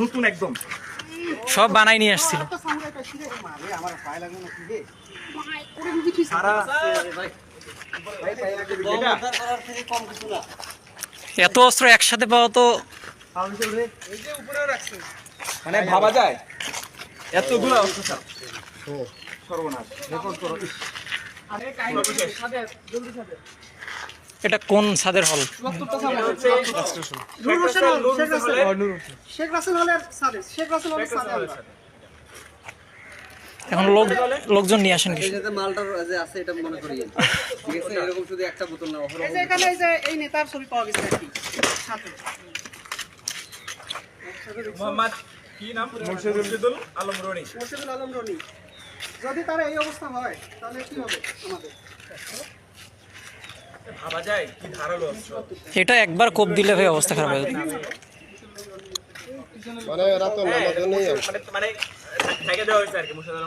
নতুন একদম। সব বানাই নিয়ে আসছিল। এত অস্ত্র একসাথে পাওয়া তো মানে ভাবা যায়। এতগুলো অস্ত্র সর্বনাশ। রেকর্ড করো ইস। এটা কোন ছাদের হল। এখন লোক লোকজন নিয়ে আসেন কিছু মালটা যে আছে এটা মনে করি ঠিক আছে? এরকম শুধু একটা বোতল না এই যে এখানে এই যে এই নেতার ছবি পাওয়া গেছে আর কি সাথে। মোহাম্মদ কি নাম? মুর্শিদুল আলম রনি। মুর্শিদুল আলম রনি। যদি তার এই অবস্থা হয় তাহলে কি হবে আমাদের? ভাবা যায় কি ধারালো অস্ত্র এটা একবার কোপ দিলে ভাই অবস্থা খারাপ হয়ে যাবে মানে মানে থেকে দেওয়া হয়েছে আর কি মুর্শিদুল আলম